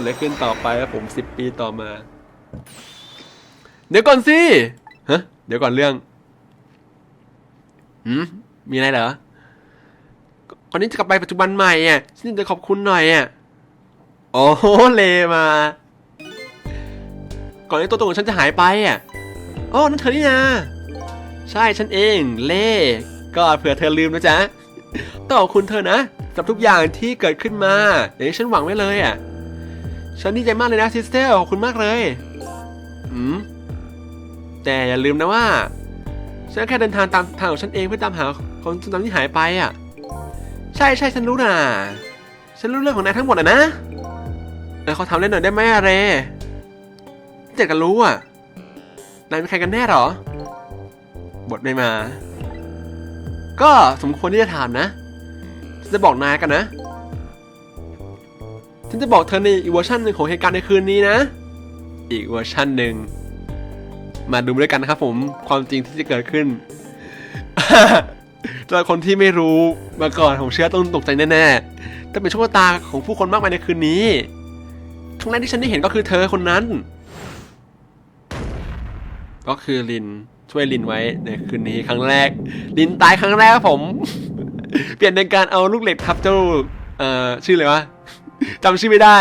ซิว่าจะเกิดอะไรขึ้นต่อไปครับผมสิบปีต่อมา เดี๋ยวก่อนสิฮะเดี๋ยวก่อนเรื่องหืมมีอะไรเหรอก่อนนี้จะกลับไปปัจจุบันใหม่อะฉันจะขอบคุณหน่อยอะโอ้โหเลมา ก่อนที่ตัวตนของฉันจะหายไปอะอ๋อนั่นเธอนี่นาใช่ฉันเองเล่ก็เผื่อเธอลืมนะจ๊ะต้องขอบคุณเธอนะสำหรับทุกอย่างที่เกิดขึ้นมาอย่างที่ฉันหวังไว้เลยอะ ฉันดีใจมากเลยนะซิสเตอร์ขอบคุณมากเลยอืมแต่อย่าลืมนะว่า ฉันแค่เดินทางตามทางของฉันเองเพื่อตามหาคนจำที่หายไปอะ ใช่ใช่ฉันรู้นะฉันรู้เรื่องของนายทั้งหมดอะนะเออเขาทำเล่นหน่อยได้ไหมอะเรเจ็ดกันรู้อะนายเป็นใครกันแน่หรอ บทไม่มา ก็สมควรที่จะถามนะ จะบอกนายกันนะ ฉันจะบอกเธอในอีกเวอร์ชันหนึ่งของเหตุการณ์ในคืนนี้นะ อีกเวอร์ชันหนึ่ง มาดูด้วยกันนะครับผม ความจริงที่จะเกิดขึ้นสำหรับคนที่ไม่รู้มาก่อนผมเชื่อต้องตกใจแน่ๆแต่เป็นโชคชะตาของผู้คนมากมายในคืนนี้ครั้งแรกที่ฉันได้เห็นก็คือเธอคนนั้น ก็คือลินช่วยลินไว้ในคืนนี้ครั้งแรก ลินตายครั้งแรกครับผม เปลี่ยนในการเอาลูกเหล็กทับเจ้าเอ่อชื่ออะไรวะ จำชื่อไม่ได้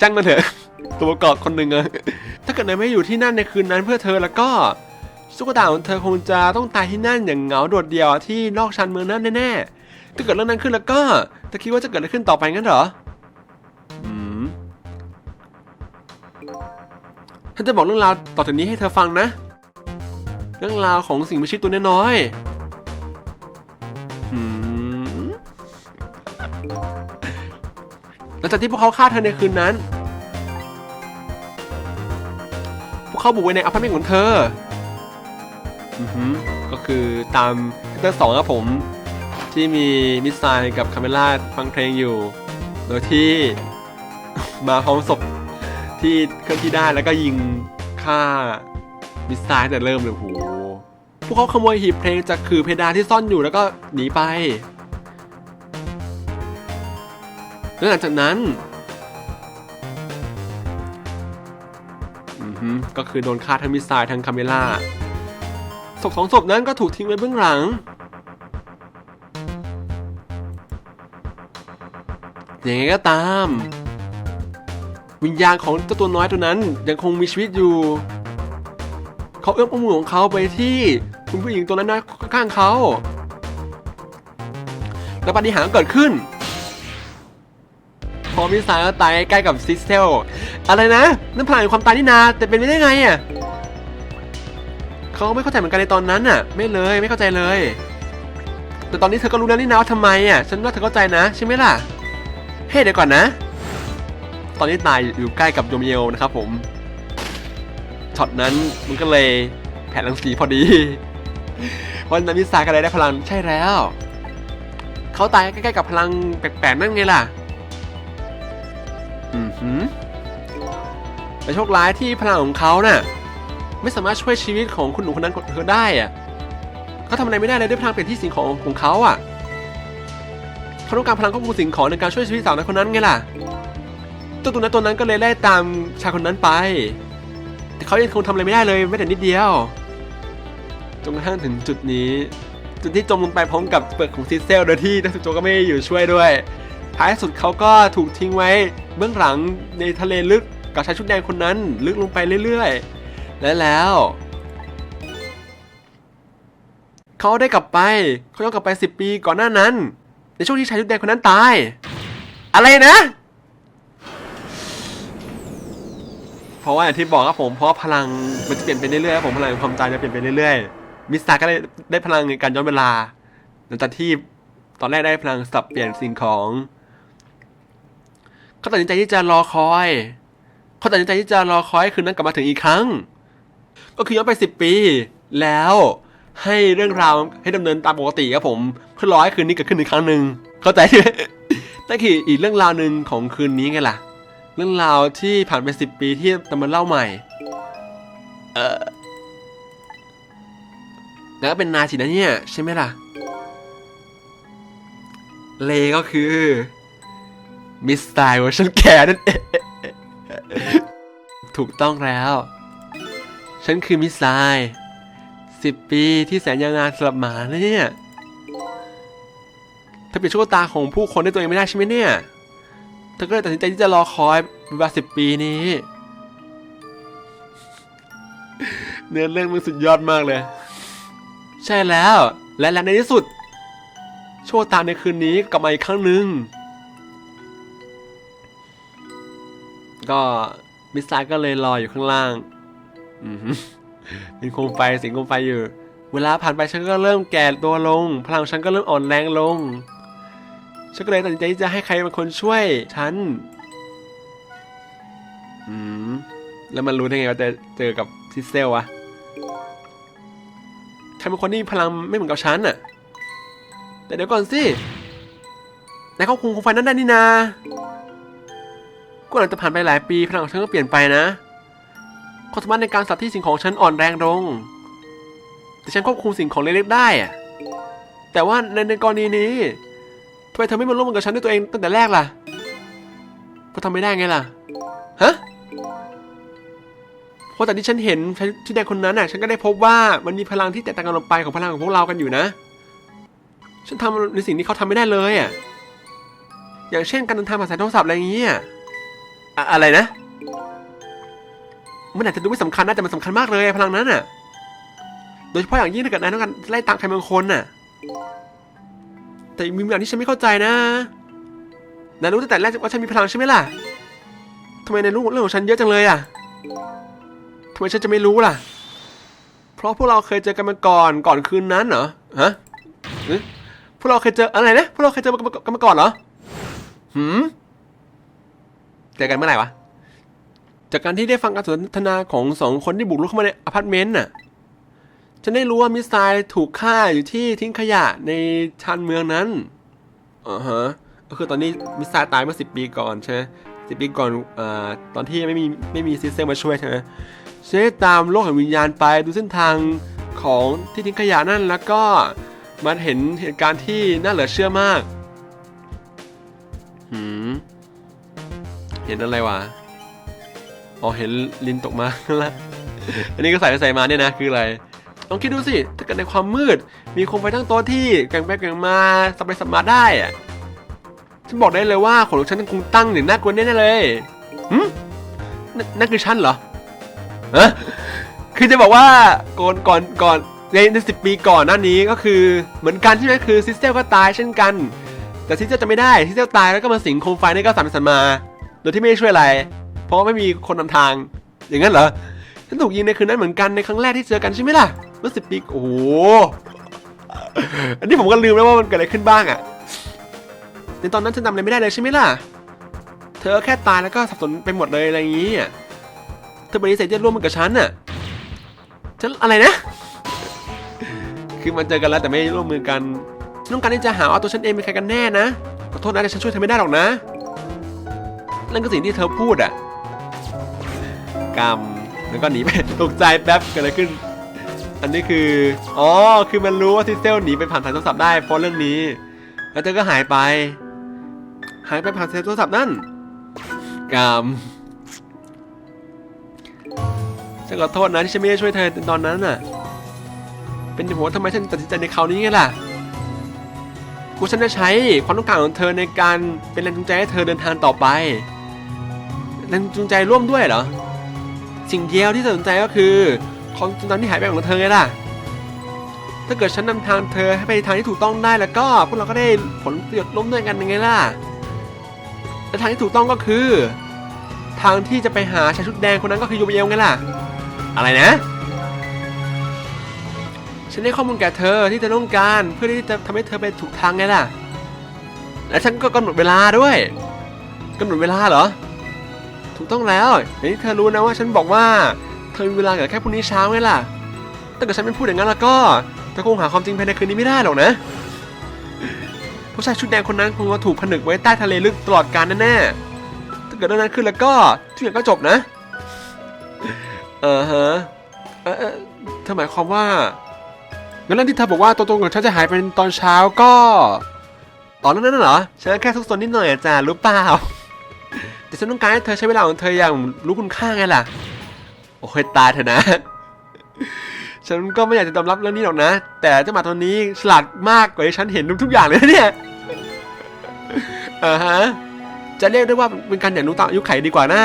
ช่างมันเถอะ ตัวประกอบคนหนึ่งอะถ้าเกิดนายไม่อยู่ที่นั่นในคืนนั้นเพื่อเธอแล้วก็สุกตาของเธอคงจะต้องตายที่นั่นอย่างเหงาโดดเดี่ยวที่นอกชานเมืองนั้นแน่ๆถ้าเกิดเรื่องนั้นขึ้นแล้วก็เธอคิดว่าจะเกิดอะไรขึ้นต่อไปงั้นเหรออืมฉันจะบอกเรื่องราวต่อจากนี้ให้เธอฟังนะ เรื่องราวของสิ่งมีชีวิตตัวน้อย ลังจากที่พวกเขาฆ่าเธอในคืนนั้น พวกเขาบุกไปในอพาร์ตเมนต์ของเธอ อือหือก็คือตามเตอร์สองครับผม ที่มีมิสไซล์กับคาเมล่าฟังเพลงอยู่ โดยที่มาพร้อมศพที่เคลื่อนที่ได้แล้วก็ยิงฆ่ามิสไซล์แต่เริ่มเลยโหพวกเขาขโมยหีบเพลงจากคือเพดานที่ซ่อนอยู่แล้วก็หนีไป แล้วหลังจากนั้นก็คือโดนฆ่าทั้งมิสไซล์ทั้งคาเมล่าศพสองศพนั้นก็ถูกทิ้งไว้เบื้องหลังยังไงก็ตาม วิญญาณของเจ้าตัวน้อยตัวนั้นยังคงมีชีวิตอยู่ เขาเอื้อมอมือของเขาไปที่คุณผู้หญิงตัวนั้นๆข้างเขา แล้วปฏิหารเกิดขึ้น พอมิสไซล์ก็ตายใกล้กับซิสเทลอะไรนะนั่นพลังแห่งความตายนี่นา แต่เป็นไปได้ไงอะเขาไม่เข้าใจเหมือนกันในตอนนั้นอะ ไม่เลยไม่เข้าใจเลย แต่ตอนนี้เธอก็รู้แล้วนี่นะว่าทำไมอะฉันว่าเธอเข้าใจนะใช่ไหมล่ะเฮ้เดี๋ยวก่อนนะ ตอนนี้นายอยู่ใกล้กับโยมเยลนะครับผมช็อตนั้นมันก็เลยแผนรังสีพอดีเพราะนั้นมิสซล์ก็เลยได้พลังใช่แล้ว เขาตายใกล้ๆกับพลังแปลกๆนั่นไงล่ะ อือหือแต่โชคร้ายที่พลังของเขาน่ะ ไม่สามารถช่วยชีวิตของคุณหนูคนนั้นเธอได้อะเขาทำอะไรไม่ได้เลยด้วยพลังเปลี่ยนที่สิ่งของของเขาอะเขาต้องการพลังควบคุมสิ่งของในการช่วยชีวิตสาวน้อยคนนั้นไงล่ะตัวตัวนั้นตัวนั้นก็เลยไล่ตามชายคนนั้นไป แต่เขายังคงทำอะไรไม่ได้เลยแม้แต่นิดเดียวจนกระทั่งถึงจุดนี้ จุดที่จมลงไปพร้อมกับเปลือกของซิเซลโดยที่นักสุโจก็ไม่อยู่ช่วยด้วย ท้ายสุดเขาก็ถูกทิ้งไว้เบื้องหลังในทะเลลึกกับชายชุดแดงคนนั้น ลึกลงไปเรื่อยๆ และแล้วเขาได้กลับไปเขาย้อนกลับไปสิบปีก่อนหน้านั้น ในช่วงที่ชายชุดแดงคนนั้นตาย อะไรนะ เพราะว่าอย่างที่บอกครับผมเพราะพลังมันจะเปลี่ยนไปเรื่อยๆครับผมพลังแห่งความตายจะเปลี่ยนไปเรื่อยๆมิสตาก็ได้ได้พลังในการย้อนเวลาหลังจากที่ตอนแรกได้พลังสับเปลี่ยนสิ่งของ เขาตัดสินใจที่จะรอคอย เขาตัดสินใจที่จะรอคอยให้คืนนั้นกลับมาถึงอีกครั้ง ก็คือย้อนไปสิบปี แล้วให้เรื่องราวให้ดำเนินตามปกติครับผมเพื่อรอให้คืนนี้เกิดขึ้นอีกครั้งหนึ่งเข้าใจใช่ไหมนั่นคืออีกเรื่องราวหนึ่งของคืนนี้ไงล่ะ เรื่องราวที่ผ่านไปสิบปีที่จะมาเล่าใหม่ เออแล้วก็เป็นนาสินะเนี่ย ใช่ไหมล่ะ เลก็คือ มิสไตล์เวอร์ชันแกนั่นเองถูกต้องแล้ว ฉันคือมิสไตล์สิบปีที่แสนยาวนานสำหรับหมาเนี่ยเธอเปลี่ยนโชคชะตาของผู้คนด้วยตัวเองไม่ได้ใช่ไหมเนี่ย เธอก็เลยตัดสินใจที่จะรอคอยเวลาสิบปีนี้ เนื้อเรื่องมันสุดยอดมากเลย ใช่แล้ว และและในที่สุดโชคชะตาในคืนนี้กลับมาอีกครั้งหนึ่ง ก็มิสซล์ก็เลยรอยอยู่ข้างล่างเป็นโคมไฟสิงโคมไฟอยู่ เวลาผ่านไปฉันก็เริ่มแก่ตัวลง พลังฉันก็เริ่มอ่อนแรงลง ฉันก็เลยตัดสินใจที่จะให้ใครเป็นคนช่วยฉัน อืม แล้วมันรู้ได้ไงว่าจะเจอกับซิเซลวะใครเป็นคนที่พลังไม่เหมือนกับฉันน่ะแต่เดี๋ยวก่อนสินายเขาคุมโคมไฟนั้นได้นี่นา ก็หลังจะผ่านไปหลายปีพลังของฉันก็เปลี่ยนไปนะความสามารถในการสับที่สิ่งของฉันอ่อนแรงลง แต่ฉันควบคุมสิ่งของเล็กๆได้อะแต่ว่าในในกรณีนี้ทำไมเธอไม่มาร่วมมือกับฉันด้วยตัวเองตั้งแต่แรกล่ะเพราะทำไม่ได้ไงล่ะ ฮะเพราะแต่ที่ฉันเห็นที่แดงคนนั้นน่ะ ฉันก็ได้พบว่ามันมีพลังที่แตกต่างกันออกไปของพลังของพวกเรากันอยู่นะ ฉันทำในสิ่งที่เขาทำไม่ได้เลยอะ อย่างเช่นการเดินทางผ่านสายโทรศัพท์อะไรอย่างเงี้ย อะอะไรนะ มันอาจจะดูไม่สำคัญนะแต่มันสำคัญมากเลยพลังนั้นน่ะ โดยเฉพาะอย่างยิ่งถ้าเกิดนายต้องการไล่ตามใครบางคนน่ะ แต่มีอย่างที่ฉันไม่เข้าใจนะนายรู้ตั้งแต่แรกว่าฉันมีพลังใช่ไหมล่ะทำไมนายรู้เรื่องของฉันเยอะจังเลยอะทำไมฉันจะไม่รู้ล่ะ เพราะพวกเราเคยเจอกันมาก่อนก่อนคืนนั้นเหรอฮะพวกเราเคยเจออะไรนะพวกเราเคยเจอกันมาก่อนเหรอหืม เจอกันเมื่อไหร่วะ จากการที่ได้ฟังการสนทนาของสองคนที่บุกรุกเข้ามาในอพาร์ตเมนต์น่ะ ฉันได้รู้ว่ามิสไซล์ถูกฆ่าอยู่ที่ทิ้งขยะในชานเมืองนั้นอ่าฮะ ก็คือตอนนี้มิสไซล์ตายเมื่อสิปีก่อนใช่ไหมสิปีก่อนอ่าตอนที่ไม่มีไม่มีซิสเตมมาช่วยใช่ไหมฉันได้ตามโลกแห่งวิญญาณไปดูเส้นทางของที่ทิ้งขยะนั่นแล้วก็มันเห็นเหตุการณ์ที่น่าเหลือเชื่อมาก หืม เห็นอะไรวะอ๋อเห็นลินตกมาแล้วอันนี้ก็ใส่ไปใส่มาเนี่ยนะคืออะไรลองคิดดูสิถ้าเกิดในความมืด มีโคมไฟทั้งโต๊ะที่แกว่งไปแกว่งมาสับไปสับมาได้อะฉันบอกได้เลยว่าขนของฉันคงตั้งหนึ่งน่ากลัวแน่เลยหืมน,นั่นคือฉันเหรอฮะคือจะบอกว่าก่อนก่อนก่อนในในสิบปีก่อนหน้านี้ก็คือเหมือนกันใช่ไหมคือซิสเตลก็ตายเช่นกัน แต่ซิสเตลจะไม่ได้ซิสเตลตายแล้วก็มาสิงโคมไฟนี่ก็สั่นไปสั่นมา โดยที่ไม่ได้ช่วยอะไร เพราะไม่มีคนนำทาง อย่างนั้นเหรอ ฉันถูกยิงในคืนนั้นเหมือนกันในครั้งแรกที่เจอกันใช่ไหมล่ะ เมื่อสิบปี โอ้โห อันนี้ผมก็ลืมแล้วว่ามันเกิดอะไรขึ้นบ้างอะในตอนนั้นฉันจำอะไรไม่ได้เลยใช่ไหมล่ะ เธอแค่ตายแล้วก็สับสนไปหมดเลยอะไรอย่างนี้ เธอปฏิเสธที่จะร่วมมือกับฉันน่ะ ฉันอะไรนะ คือมันเจอกันแล้วแต่ไม่ร่วมมือกันฉันต้องการที่จะหาว่าตัวฉันเองเป็นใครกันแน่นะ ขอโทษนะแต่ฉันช่วยเธอไม่ได้หรอกนะ นั่นก็สิ่งที่เธอพูดอะกรรมแล้วก็หนีไปตกใจแป๊บเกิดอะไรขึ้น อันนี้คือ อ๋อ คือมันรู้ว่าซิเซลหนีไปผ่านสายโทรศัพท์ได้เพราะเรื่องนี้ แล้วเธอก็หายไป หายไปผ่านสายโทรศัพท์นั่นกรรมฉันขอโทษนะที่ฉันไม่ได้ช่วยเธอในตอนนั้นน่ะ เป็นหัวทำไมฉันตัดสินใจในคราวนี้ไงล่ะ กูฉันจะใช้ความต้องการของเธอในการเป็นแรงจูงใจให้เธอเดินทางต่อไป แรงจูงใจร่วมด้วยเหรอ สิ่งเดียวที่สนใจก็คือความทรงจำที่หายไปของเธอไงล่ะ ถ้าเกิดฉันนำทางเธอให้ไปทางที่ถูกต้องได้แล้วก็พวกเราก็ได้ผลประโยชน์ร่วมด้วยกันยังไงล่ะ และทางที่ถูกต้องก็คือ ทางที่จะไปหาชายชุดแดงคนนั้นก็คือโยเบเอลไงล่ะ อะไรนะฉันได้ข้อมูลแก่เธอที่เธอต้องการเพื่อที่จะทำให้เธอไปถูกทางไงล่ะ และฉันก็กำหนดเวลาด้วยกำหนดเวลาเหรอ ถูกต้องแล้วอย่างที่เธอรู้นะว่าฉันบอกว่าเธอมีเวลาเหลือแค่พรุ่งนี้เช้าไงล่ะถ้าเกิดฉันไม่พูดอย่างนั้นแล้วก็เธอคงหาความจริงภายในคืนนี้ไม่ได้หรอกนะผู้ชายชุดแดงคนนั้นคงมาถูกผนึกไว้ใต้ทะเลลึกตลอดกาลแน่ๆถ้าเกิดเรื่องนั้นขึ้นแล้วก็ทุกอย่างก็จบนะ เออฮะ เออเธอหมายความว่างั้นที่เธอบอกว่าตัวตนของฉันจะหายไปตอนเช้าก็ ตอนนั้นน่ะเหรอ ฉันแค่ทุกซนนิดหน่อยอะจ้ารู้เปล่า แต่ฉันต้องการให้เธอใช้เวลาของเธออย่างรู้คุณค่าไงล่ะ โอ้ยตายเถอะนะ ฉันก็ไม่อยากจะยอมรับเรื่องนี้หรอกนะ แต่เจ้าหมาตัวนี้ฉลาดมากกว่าที่ฉันเห็นทุกๆอย่างเลยนะเนี่ยอ่าฮะ จะเรียกได้ว่าเป็นการอย่างรู้ตามอายุไขดีกว่านะ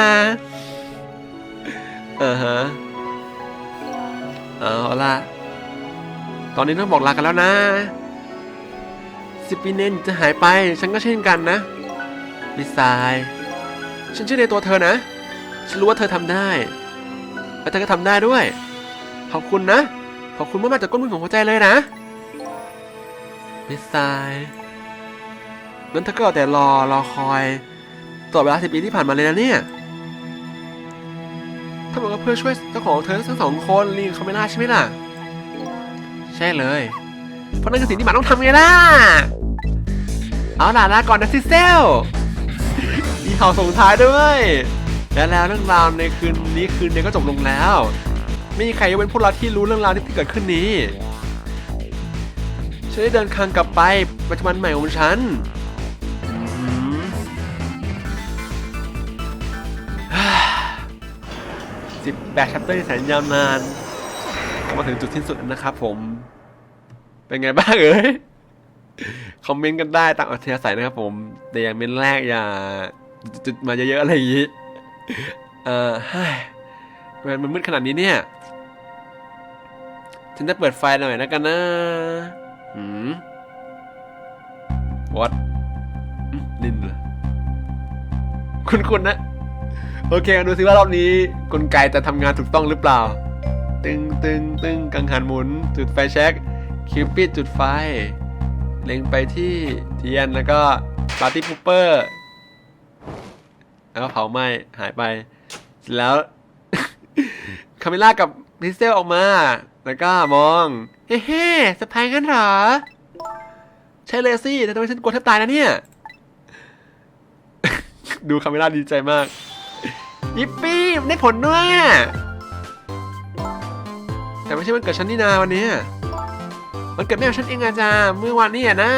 อ่าฮะเอาล่ะ ตอนนี้ต้องบอกลากันแล้วนะสิบปีเนนจะหายไป ฉันก็เช่นกันนะมิสไซล์ ฉันเชื่อในตัวเธอนะ ฉันรู้ว่าเธอทำได้ และเธอก็ทำได้ด้วย ขอบคุณนะ ขอบคุณมากๆจากก้นบุญของหัวใจเลยนะ มิสไซล์นั้นเธอก็เอาแต่รอรอคอยตลอดเวลาสิบปีที่ผ่านมาเลยนะเนี่ยถ้าบอกว่าเพื่อช่วยเจ้าของเธอทั้งสองคนลีนคาเมล่าใช่ไหมล่ะ ใช่เลย เพราะนั่นคือสิ่งที่หมาต้องทำไงล่ะ เอาล่ะลาก่อนนะซิเซล ข่าวส่งท้ายด้วยและแล้วเรื่องราวในคืนนี้คืนนี้ก็จบลงแล้ว ไม่มีใครยกเว้นพวกเราที่รู้เรื่องราวที่เกิดขึ้นนี้ฉันได้เดินทางกลับไปปัจจุบันใหม่ของฉันอืมสิบแปดชัปเตอร์ที่แสนยาวนานมาถึงจุดสิ้นสุดนะครับผม เป็นไงบ้างเอ่ยคอมเมนต์กันได้ตามอัธยาศัยนะครับผม แต่อย่างเมนแรกอย่า จุดมาเยอะๆอะไรอย่างนี้เอ่อฮ้ยมันมืดขนาดนี้เนี่ย ฉันจะเปิดไฟหน่อยนะกันนะหืม what อืมลินเหรอคุณๆนะ โอเคดูสิว่ารอบนี้กลไกจะทำงานถูกต้องหรือเปล่า ตึงตึงตึงกังหันหมุน จุดไฟแช็กคิวปิดจุดไฟ เล็งไปที่เทียนแล้วก็ปาร์ตี้พูเปอร์ แล้วก็เผาไหม้หายไป แล้วคาเมล่ากับพิเซลออกมา แล้วก็มอง เฮ้เฮ้สะพายงั้นเหรอ ใช่เลยสิแต่ทำไมฉันกลัวแทบตายนะเนี่ย ดูคาเมล่าดีใจมาก ยิปปี้ได้ผลด้วยแต่ไม่ใช่วันเกิดฉันนี่นาวันนี้ มันเกิดแม่ฉันเองอาจารย์เมื่อวานนี้อะนะ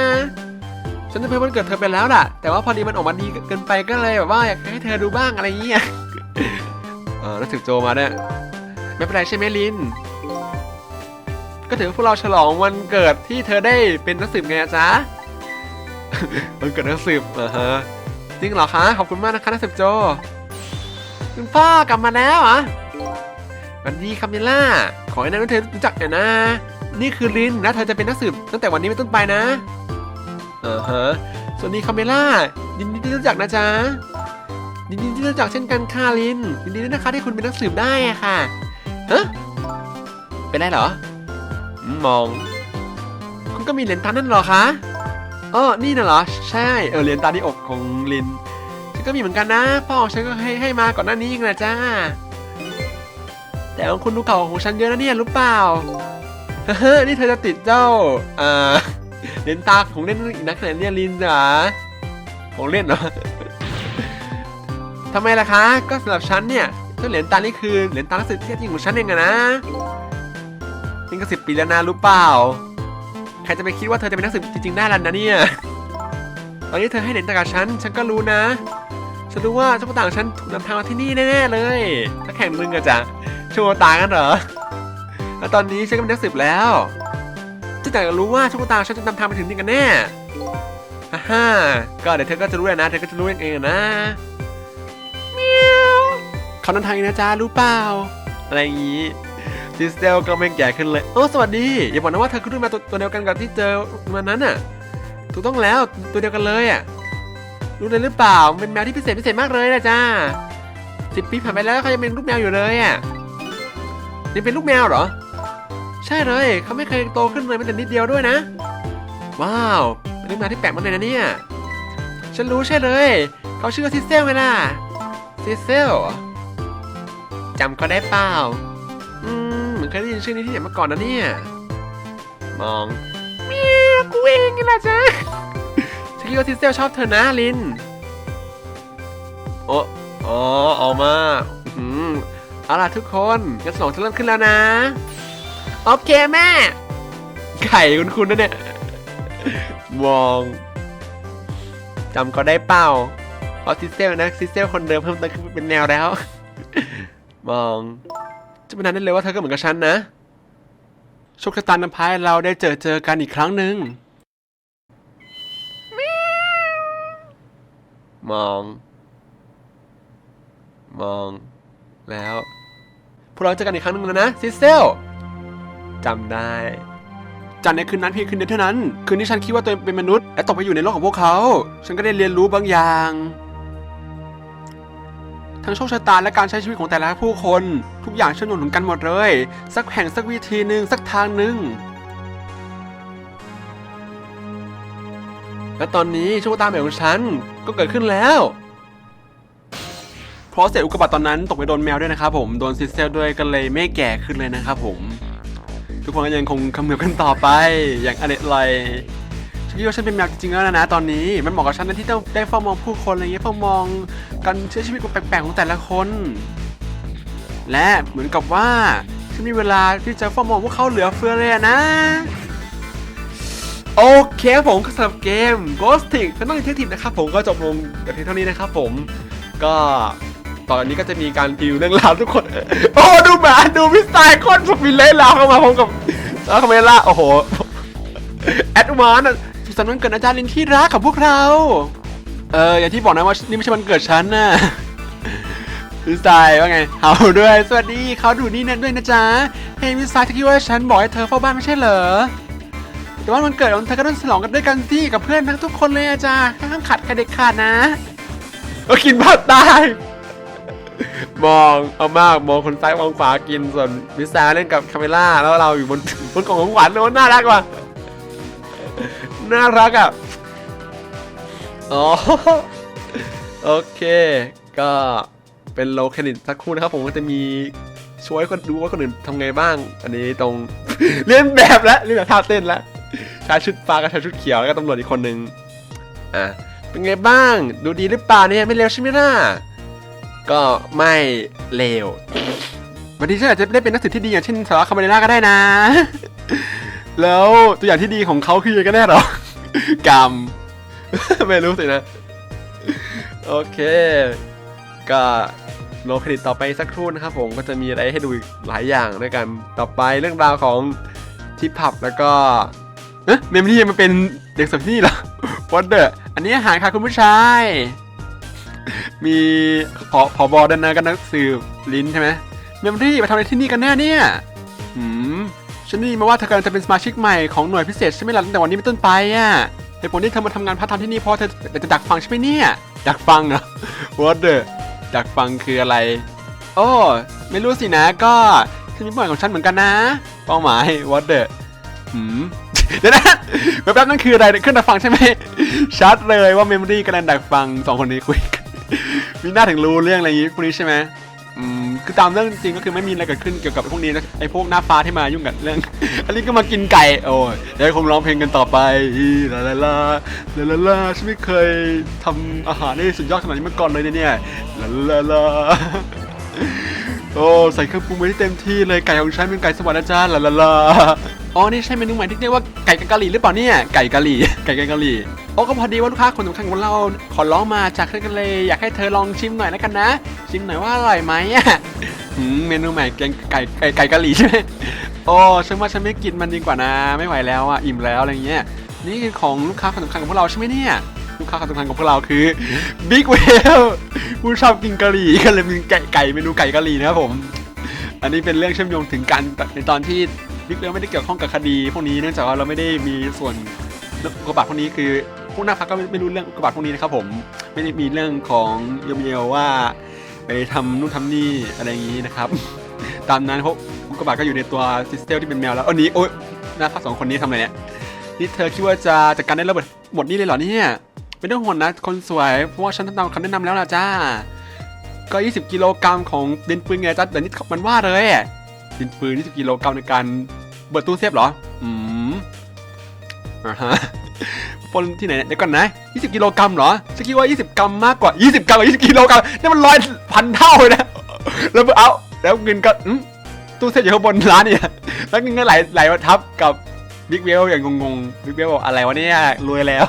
ฉันจะเพิ่มวันเกิดเธอไปแล้วล่ะ แต่ว่าพอดีมันออกมาดีเกินไปก็เลยแบบว่าอยากให้เธอดูบ้างอะไรเงี้ยเออนักสืบโจมาเนี่ยไม่เป็นไรใช่ไหมลิน ก็ถือว่าพวกเราฉลองวันเกิดที่เธอได้เป็นนักสืบไงจ๊ะวันเกิดนักสืบอ่าฮะจริงเหรอคะขอบคุณมากนะคะนักสืบโจคุณพ่อกลับมาแล้วเหรอสวัสดีคาเมล่า ขอให้นายเธอรู้จักหน่อยนะ นี่คือลินและเธอจะเป็นนักสืบตั้งแต่วันนี้เป็นต้นไปนะ อ่าฮะสวัสดีคาเมล่ายินดีที่รู้จักนะจ๊ะยินดีที่รู้จักเช่นกันค่ะลินยินดีด้วยนะคะที่คุณเป็นนักสืบได้อะค่ะฮะเป็นไรเหรอ มอง คุณก็มีเหรียญตานั่นเหรอคะเออนี่น่ะเหรอ ใช่เออเหรียญตาที่อกของลินฉันก็มีเหมือนกันนะ พ่อของฉันก็ให้ให้มาก่อนหน้านี้เองนะจ้าแต่ของคุณดูเก่าของฉันเยอะนะเนี่ยรู้เปล่าเฮ้ยนี่เธอจะติดเจ้าอ่า เหรียญตาของเล่นอีกนักไหนเนี่ยลินจ๋าของเล่นเหรอทำไมล่ะคะ ก็สำหรับฉันเนี่ยเจ้าเหรียญตานี่คือเหรียญตาลักษณ์ที่แท้จริงของฉันเองอะนะนี่ก็สิบปีแล้วนะรู้เปล่า ใครจะไปคิดว่าเธอจะเป็นนักสืบจริงๆได้ล่ะนะเนี่ย ตอนนี้เธอให้เหรียญตากับฉัน ฉันก็รู้นะ ฉันรู้ว่าเจ้าต่างฉันถูกนำทางมาที่นี่แน่ๆเลยถ้าแข่งมึงอะจ๊ะโชว์ตากันเหรอ แล้วตอนนี้ฉันก็เป็นนักสืบแล้ว ฉันอยากจะรู้ว่าโชคตาฉันจะนำทางไปถึงนี่กันแน่ฮ่าฮ่าก็เดี๋ยวเธอก็จะรู้แล้วนะ เธอก็จะรู้เองเองนะเมียวเขานำทางเองนะจ๊ะรู้เปล่า อะไรอย่างงี้ดิสเตลก็ไม่แก่ขึ้นเลยโอ้สวัสดี อย่าบอกนะว่าเธอคือรุ่นมาตัวตัวเดียวกันกับที่เจอวันนั้นน่ะ ถูกต้องแล้วตัวเดียวกันเลยอะ รู้เลยหรือเปล่า เป็นแมวที่พิเศษพิเศษมากเลยนะจ้าสิบปีผ่านไปแล้วเขายังเป็นลูกแมวอยู่เลยอะยังเป็นลูกแมวเหรอ ใช่เลยเขาไม่เคยโตขึ้นเลยแม้แต่นิดเดียวด้วยนะ ว้าวเป็นเรื่องราวที่แปลกมากเลยนะเนี่ย ฉันรู้ใช่เลย เขาชื่อซิเซลไงล่ะซิเซลจำเขาได้เปล่า อืมเหมือนเคยได้ยินชื่อนี้ที่ไหนมาก่อนนะเนี่ย มองเมียกูเองไงล่ะจ๊ะฉันคิดว่าซิเซลชอบเธอนะลินโอ้อ๋อออกมา อื้อหือเอาล่ะทุกคนงั้นสองจะเริ่มขึ้นแล้วนะ โอเคแม่ ไข่คุณคุณนะเนี่ย มองจำเขาได้เปล่าเออาซิสเซลนะซิสเซลคนเดิมเพิ่มเติมเป็นแนวแล้ว มองจะเป็นนั้นได้เลยว่าเธอก็เหมือนกับฉันนะโชคชะตานำพายเราได้เจอเจอกันอีกครั้งหนึ่งมอง มอง แล้ว พวกเราเจอกันอีกครั้งหนึ่งแล้วนะซิสเซล จำได้จากในคืนนั้นเพียงคืนเดียวเท่านั้น คืนที่ฉันคิดว่าตัวเองเป็นมนุษย์ และตกไปอยู่ในโลกของพวกเขา ฉันก็ได้เรียนรู้บางอย่าง ทั้งโชคชะตาและการใช้ชีวิตของแต่ละผู้คน ทุกอย่างเชื่อมโยงถึงกันหมดเลย สักแห่งสักวิธีหนึ่งสักทางหนึ่งและตอนนี้โชคชะตาใหม่ของฉันก็เกิดขึ้นแล้วเพราะเศษอุกกาบาตตอนนั้นตกไปโดนแมวด้วยนะครับผมโดนซิสเซลด้วยก็เลยไม่แก่ขึ้นเลยนะครับผม ทุกคนก็ยังคงคำเหนืบกันต่อไป อย่างอเนกเลยฉันคิดว่าฉันเป็นแมวจริงๆแล้วนะนะตอนนี้ มันเหมาะกับฉันนะที่ต้องได้เฝ้ามองผู้คนอะไรเงี้ยเฝ้ามองการใช้ชีวิตแปลกๆของแต่ละคน และเหมือนกับว่าฉันมีเวลาที่จะเฝ้ามองพวกเขาเหลือเฟือเลยนะโอเคผมสำหรับเกม Ghosting เป็นต้องเทคนิคนะครับผมก็จบลงกับเพียงเท่านี้นะครับผมก็ ตอนนี้ก็จะมีการพิวเรื่องราวทุกคน โอ้ดูหมาดูมิสไตล์คนสปินเลยราวเข้ามาพร้อมกับแล้วคาเมล่าโอ้โหแอดวานซ์สุขสันต์วันเกิดอาจารย์ลินที่รักของพวกเรา เอออย่างที่บอกนะว่านี่ไม่ใช่วันเกิดฉันนะมิสไตล์ว่าไงเฮาด้วยสวัสดีเขาดูนี่นั่นด้วยนะจ๊ะเฮ้ยมิสไตล์เธอคิดว่าฉันบอกให้เธอเฝ้าบ้านไม่ใช่เหรอแต่ว่ามันเกิดของเธอก็ต้องฉลองกันด้วยกันสิกับเพื่อนทั้งทุกคนเลยอาจารย์ห้ามขัดใครเด็ดขาดนะก็กินผัดได้ มองเอามากมองคนซ้ายมองขวากินส่วนมิซาเล่นกับคาเมล่าแล้วเราอยู่บนบนกล่องของขวัญโน้นน่ารักว่ะน่ารักอะอ๋อโอเค ก็เป็นโลแคนิตสักครู่นะครับ ผมก็จะมีช่วยคนดูว่าคนอื่นทำไงบ้าง อันนี้ตรงเล่นแบบแล้วเล่นแบบท่าเต้นแล้วชายชุดฟ้ากับชายชุดเขียวแล้วก็ตำรวจอีกคนนึงอะเป็นไงบ้าง ดูดีหรือเปล่าเนี่ยไม่เลวใช่ไหมล่ะ ก็ไม่เลววันนี้ฉันอาจจะได้เป็นนักสืบที่ดีอย่างเช่นสารวัตรคาร์เมล่าก็ได้นะ แล้วตัวอย่างที่ดีของเขาคือยังไงกันแน่หรอกรรม ไม่รู้สินะ โอเค ก็โลเครดิตต่อไปสักครู่นะครับผมก็จะมีอะไรให้ดูอีกหลายอย่างด้วยกันต่อไปเรื่องราวของทิปผับแล้วก็เอ๊ะเมมนี่มันเป็นเด็กสิร์ฟที่นี่เหรอ What the อันนี้อาหารค่ะคุณผู้ชาย มีพอพอบอดันนะกันนักสืบลิ้นใช่ไหมเมมรี่มาทำอะไรที่นี่กันแน่เนี่ยหืมฉันได้ยินมาว่าเธอกำลังจะเป็นสมาชิกใหม่ของหน่วยพิเศษใช่ไหมล่ะตั้งแต่วันนี้เป็นต้นไปอะเหตุผลที่เธอมาทำงานพาร์ทไทม์ที่นี่เพราะเธอจะดักฟังใช่ไหมเนี่ย ดักฟังเหรอ What the ดักฟังคืออะไร โอ้ ไม่รู้สินะก็ฉันมีเป้าหมายของฉันเหมือนกันนะ เป้าหมาย What the หืมเดี๋ยวนะแป๊บๆนั่นคืออะไรเครื่องดักฟังใช่ไหมชัดเลยว่าเมมโมรี่กำลังดักฟังสองคนนี้คุยกัน มีหน้าถึงรู้เรื่องอะไรอย่างนี้พวกนี้ใช่ไหมอืมคือตามเรื่องจริงก็คือไม่มีอะไรเกิดขึ้นเกี่ยวกับพวกนี้นะไอ้พวกหน้าฟ้าที่มายุ่งกับเรื่อง อันนี้ก็มากินไก่โอ้ยเดี๋ยวคงร้องเพลงกันต่อไปลาลาลาลาลาลาฉันไม่เคยทำอาหารได้สุดยอดขนาดนี้มาก่อนเลยเนี่ยลาลาลาโอ้ใส่เครื่องปรุงไว้ที่เต็มที่เลยไก่ของฉันเป็นไก่สวรรค์นะจ๊ะลาลาลาอ๋อนี่ใช่เมนูใหม่ที่เรียกว่าไก่กะหรี่หรือเปล่าเนี่ยไก่กะหรี่ไก่กะหรี่ อ้ก็พอดีว่าลูกค้าคนสำคัญของเราขอร้องมาจากเธอกันเลย อยากให้เธอลองชิมหน่อยแล้วกันนะ ชิมหน่อยว่าอร่อยไหมอะเมนูใหม่แกงไก่ไก่ไก่กะหรี่ใช่ไหมโอ้ฉันว่าฉันไม่กินมันดีกว่านะ ไม่ไหวแล้วอะอิ่มแล้วอะไรเงี้ยนี่คือของลูกค้าคนสำคัญของพวกเราใช่ไหมเนี่ยลูกค้าคนสำคัญของพวกเราคือบิ๊กเวลผู้ชอบกินกะหรี่ก็เลยมีไก่ไก่เมนูไก่กะหรี่นะครับผม อันนี้เป็นเรื่องเชื่อมโยงถึงกันในตอนที่บิ๊กเวลไม่ได้เกี่ยวข้องกับคดี พวกนี้เนื่องจากว่าเราไม่ได้มีส่วนเรื่องอุกกาบาตพวกนี้คือ วกหน้าพักก็ไม่รู้เรื่องอุกกาบาตพวกนี้นะครับผมไม่ได้มีเรื่องของเยมเยลว่าไปทำนู่นทำนี่อะไรอย่างนี้นะครับ ตามนั้นเพราะอุกกาบาตก็อยู่ในตัวซิสเตลที่เป็นแมวแล้วอันนี้โอ๊ยหน้าพักสองคนนี้ทำอะไรเนี่ยนี่เธอคิดว่าจะจัดการได้ระเบิดหมดนี่เลยเหรอเนี่ยไม่ต้องห่วงนะคนสวยเพราะว่าฉันทำตามคำแนะนำแล้วล่ะจ้า ก็ 20 กิโลกรัมของดินปืนไงจ๊ะแต่นี่มันว่าเลยดินปืน20กิโลกรัมในการเปิดตู้เซฟเหรอ อืมอ่าฮะ ปนที่ไหนเนี่ยเดี๋ยวก่อนนะ 20 กิโลกรัมเหรอฉันคิดว่า 20 กรัมมากกว่า 20 กรัมกับ 20 กิโลกรัมนี่มันร้อยพันเท่าเลยนะ แล้วเอาแล้วเงินก็อืมตู้เซฟอยู่ข้างบนร้านเนี่ยแล้วเงินก็ไหลไหลมาทับกับบิ๊กเวลอย่างงงๆบิ๊กเวลบอกอะไรวะเนี่ยรวยแล้ว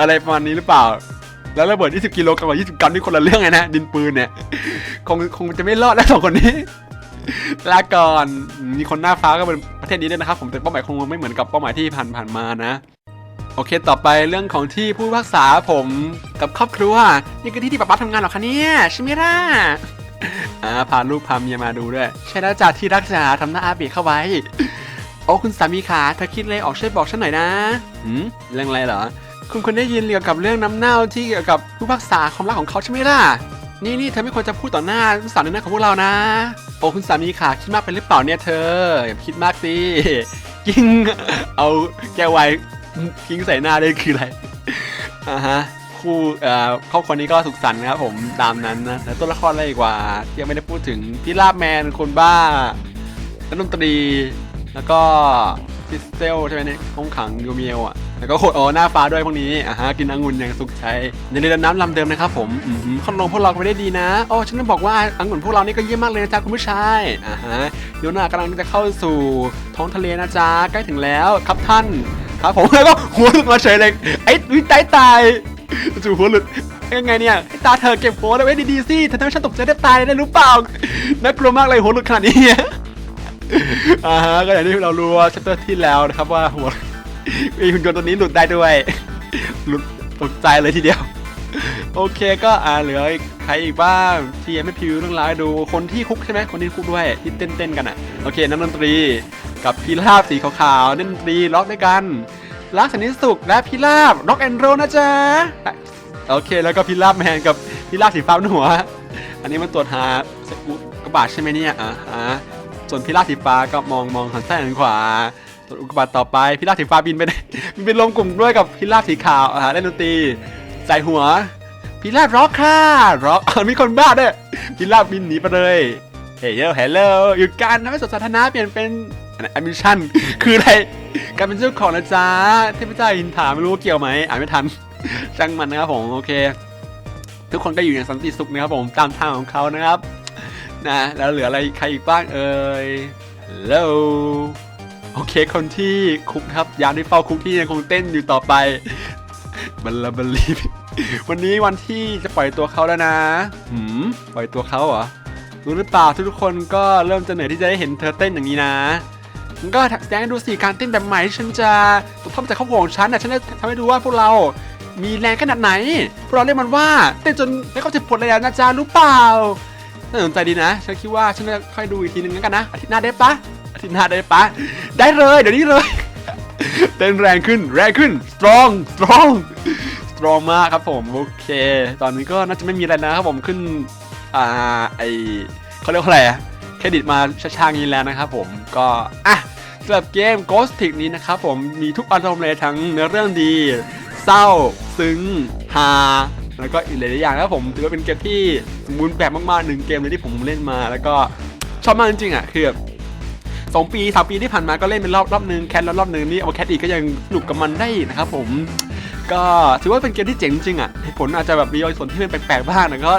อะไรประมาณนี้หรือเปล่า แล้วระเบิด 20 กิโลกรัมกับ20 กรัมนี่คนละเรื่องไงนะดินปืนเนี่ยคงคงจะไม่รอดแล้วสองคนนี้ลาก่อนมีคนหน้าฟ้าก็เป็นประเทศนี้ด้วยนะครับ ผมแต่เป้าหมายคงไม่เหมือนกับเป้าหมายที่ผ่านผ่านมานะ โอเค ต่อไปเรื่องของที่ผู้พิพากษาผมกับครอบครัว นี่คือที่ที่ป๊าป๊าทำงานหรอคะเนี่ยใช่ไหมล่ะอ่าพาลูกพาเมียมาดูด้วย ใช่แล้วจ้าที่รักษาทำหน้าอาเบะเข้าไว้ โอ้คุณสามีขาเธอคิดอะไรออกช่วยบอกฉันหน่อยนะหืมเรื่องอะไรเหรอ คุณคนได้ยินเกี่ยวกับเรื่องน้ำเน่าที่เกี่ยวกับผู้พิพากษาความรักของเขาใช่ไหมล่ะ นี่นี่เธอไม่ควรจะพูดต่อหน้าลูกสาวในหน้าของพวกเรานะ โอ้คุณสามีขาคิดมากไปหรือเปล่าเนี่ยเธออย่าคิดมากสิกิ้งเอาแก้วไว ทิ้งใส่หน้าได้คืออะไรอ่าฮะคู่เอ่อครอบครัวนี้ก็สุขสันต์นะครับผมตามนั้นนะแล้วตัวละครอะไรอีกว่าที่ยังไม่ได้พูดถึงพี่ลาบแมนคนบ้านักดนตรี แล้วก็ซิสเซลใช่ไหมเนี่ยห้องขังยูเมียวอะแล้วก็โคตรอ๋อหน้าฟ้าด้วยพวกนี้อ่าฮะกินองุ่นอย่างสุขใจในเรือดำน้ำลำเดิมนะครับผมอืมเขาลงพวกเราไปได้ดีนะอ๋อฉันต้องบอกว่าองุ่นพวกเรานี่ก็เยี่ยมมากเลยนะจ๊ะคุณผู้ชายอ่าฮะโยนากำลังจะเข้าสู่ท้องทะเลนะจ๊ะใกล้ถึงแล้วครับท่าน ครับผมแล้วก็หัวหลุดมาเฉยเลยไอ้วิตายตายจู่หัวหลุดยังไงเนี่ยตาเธอเก็บหัวเอาไว้ดีๆสิเธอทำให้ฉันตกใจได้ตายได้รู้เปล่าน่ากลัวมากเลยหัวหลุดขนาดนี้อ่าฮะก็อย่างที่เรารู้ว่าชัปเตอร์ที่แล้วนะครับว่าหัวไอหุ่นยนต์ตัวนี้หลุดได้ด้วยหลุดตกใจเลยทีเดียว โอเคก็อ่าเหลือใครอีกบ้างที่ยังไม่พิวเรื่องราวดูคนที่คุกใช่ไหมคนที่คุกด้วยที่เต้นๆกันอะโอเคนักดนตรี กับพิราบสีขาวๆเล่นดนตรีล็อกด้วยกันรักสันนิสุขและพิราบร็อกแอนด์โรนะจ๊ะโอเคแล้วก็พิราบแมนกับพิราบสีฟ้าบนหัว อันนี้มันตรวจหาสกุกระบาดใช่ไหมเนี่ยอ่าฮะส่วนพิราบสีฟ้าก็มองมองหันซ้ายหันขวาส่วนอุกกาบาตต่อไปพิราบสีฟ้าบินไปได้บินไปรวมกลุ่มด้วยกับพิราบสีขาวอ่าเล่นดนตรีใส่หัวพิราบร็อกค่ะร็อกมีคนบ้าด้วยพิราบบินหนีไปเลยเฮ้ยเฮลโลหยุดการทำให้สวนสาธารณะเปลี่ยนเป็น แอมิชั่นคืออะไรการเป็นเจ้าของนะจ๊ะเทพเจ้าอินถามไม่รู้เกี่ยวไหมอ่านไม่ทันช่างมันนะครับผมโอเค ทุกคนก็อยู่อย่างสันติสุขนะครับผมตามทางของเขานะครับนะแล้วเหลืออะไรใครอีกบ้างเอ่ยฮัลโหลโอเคคนที่คุกครับยามที่เฝ้าคุกที่ยังคงเต้นอยู่ต่อไปบัลลบัลลีวันนี้วันที่จะปล่อยตัวเขาแล้วนะหืมปล่อยตัวเขาเหรอรู้หรือเปล่าทุกคนก็เริ่มจะเหนื่อยที่จะได้เห็นเธอเต้นอย่างนี้นะ ก็แสดงให้ดูสิการเต้นแบบใหม่ที่ฉันจะถูกทำจากข้าวโพดของฉันนะฉันจะทำให้ดูว่าพวกเรา มีแรงขนาดไหน พวกเราเรียกมันว่าเต้นจนไม่เข้าใจผลเลยนะจ๊ะรู้เปล่าน่าสนใจดีนะ ฉันคิดว่าฉันจะค่อยดูอีกทีนึงแล้วกันนะอาทิตย์หน้าได้ปะอาทิตย์หน้าได้ปะได้เลยเดี๋ยวนี้เลยเต้นแรงขึ้นแรงขึ้น strong strong strong มากครับผมโอเค ตอนนี้ก็น่าจะไม่มีอะไรนะครับผมขึ้นอ่าไอเขาเรียกว่าอะไรอะเครดิตมาช้าๆงี้แล้วนะครับผมก็อะ สำหรับเกม Ghost Trick นี้นะครับผมมีทุกอารมณ์เลยทั้งเนื้อเรื่องดี เศร้า ซึ้งฮาแล้วก็อีกหลายๆอย่างนะครับผมถือว่าเป็นเกมที่สมบูรณ์แบบมากๆหนึ่งเกมเลยที่ผมเล่นมา แล้วก็ชอบมากจริงๆอะคือสองปีสามปีที่ผ่านมาก็เล่นเป็นรอบรอบหนึ่งแคทแล้วรอบหนึ่งนี่เอาแคทอีกก็ยังสนุกกับมันได้นะครับผม ก็ถือว่าเป็นเกมที่เจ๋งจริงอะผลอาจจะแบบมีส่วนที่มันแปลกๆบ้างนะก็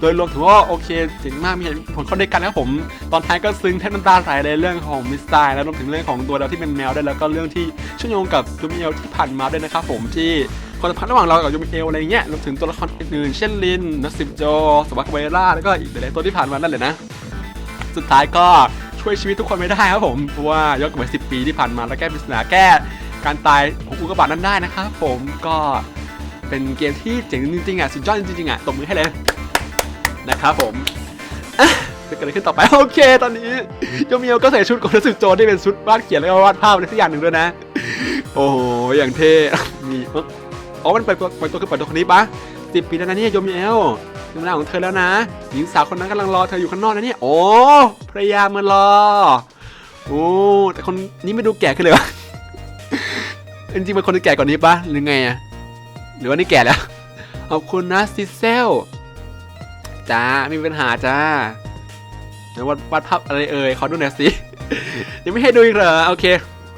โดยรวมถือว่าโอเคเจ๋งมากมีเหตุผลเข้าด้วยกันนะครับผม ตอนท้ายก็ซึ้งแทบน้ำตาไหลเลยเรื่องของมิสไซล์แล้วรวมถึงเรื่องของตัวเราที่เป็นแมวด้วยแล้วก็เรื่องที่เชื่อมโยงกับจูมิเอลที่ผ่านมาด้วยนะครับผมที่ความสัมพันธ์ระหว่างเรากับจูมิเอลอะไรเงี้ยรวมถึงตัวละครอื่นๆเช่นลินนัสซิมโจสวัสดิ์เวล่าแล้วก็อีกหลายๆตัวที่ผ่านมานั่นแหละนะสุดท้ายก็ช่วยชีวิตทุกคนไม่ได้ครับผมเพราะว่าย้อนกลับไปสิปีที่ผ่านมาแล้วแก้ปริศนาแก้การตายของอุกกาบาตนั้นได้นะครับผมก็เป็นเกมที่เจ๋งจริงๆอะสุดยอดจริงๆอะตบมือให้เลย นะครับผมจะเกิดอะไรขึ้นต่อไปโอเค ตอนนี้โยมิโอก็ใส่ชุดของนักสืบโจรที่เป็นชุดวาดเขียนแล้วก็วาดภาพอะไรสักอย่างหนึ่งด้วยนะ โอ้โหอย่างเท่มีอ๋อมันไปตัวไปตัวคือเปิดตัวคนนี้ปะสิบปีแล้วนะเนี่ยโยมิเอลถึงเวลาของเธอแล้วนะหญิงสาวคนนั้นกำลังรอเธออยู่ข้างนอกนะเนี่ยโอ้ภรรยามารอโอ้แต่คนนี้ไม่ดูแก่ขึ้นเลยวะจริงๆเป็นคนที่แก่กว่านี้ปะหรือไงอะหรือว่านี่แก่แล้วขอบคุณนะซิเซล จ้าไม่มีปัญหาจ้าแล้ววาดวาดภาพอะไรเอ่ยขอดูหน่อยสิ ยังไม่ให้ดูอีกเหรอโอเค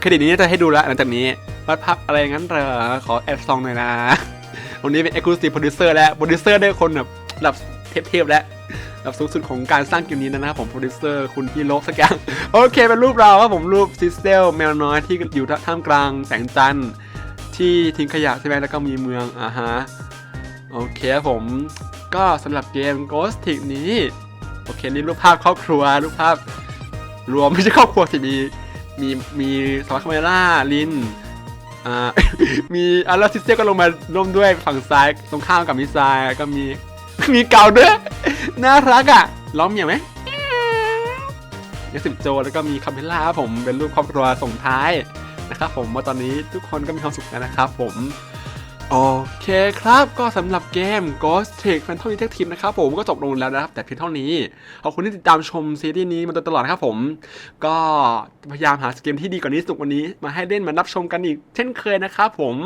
เครดิตนี้จะให้ดูแล้วหลังจากนี้วาดภาพอะไรงั้นเหรอขอแอดซองหน่อยนะวันนี้เป็น Exclusive Producer แล้วโปรดิวเซอร์ได้คนแบบระดับเทพๆแล้วระดับสูงสุดของการสร้างเกมนี้นะครับผมโปรดิวเซอร์คุณฮีโร่สักอย่างโอเคเป็นรูปเราครับผมรูปซิสเตลแมวน้อยที่อยู่ท่ามกลางแสงจันทร์ที่ทิ้งขยะใช่ไหมแล้วก็มีเมืองอ่าฮะโอเคผม ก็สำหรับเกม Ghost t i c นี้ โอเค นี่รูปภาพครอบครัว รูปภาพ รวมไม่ใช่ครอบครัวสิมี มี มีสมาร์ทคาเมล่าลินอ่า มีอาร์ลซิสเซก็ลงมาร่วมด้วยฝั่งซ้ายตรงข้ามกับมิซล์ก็มี มีเก่าด้วย น่ารักอะร้องเหมียไหมยักษ์สิบโจแล้วก็มีคาเมล่าผมเป็นรูปครอบครัวส่งท้ายนะครับผมว่าตอนนี้ทุกคนก็มีความสุขกันนะครับผม โอเคครับก็สำหรับเกม Ghost Trick Phantom Detective นะครับผมก็จบลงแล้วนะครับ แต่เพียงเท่านี้ ขอบคุณที่ติดตามชมซีรีส์นี้มาโดยตลอดนะครับผม ก็พยายามหาเกมที่ดีกว่านี้สุดกว่านี้ มาให้เล่นมารับชมกันอีก เช่นเคยนะครับผม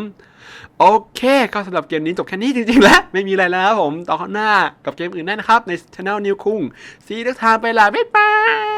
โอเค ก็สำหรับเกมนี้จบแค่นี้จริงๆแล้ว ไม่มีอะไรแล้วครับผมต่อข้างหน้ากับเกมอื่นได้นะครับ ในช anel นิวคุงซีทักทางไปละบ๊ายบาย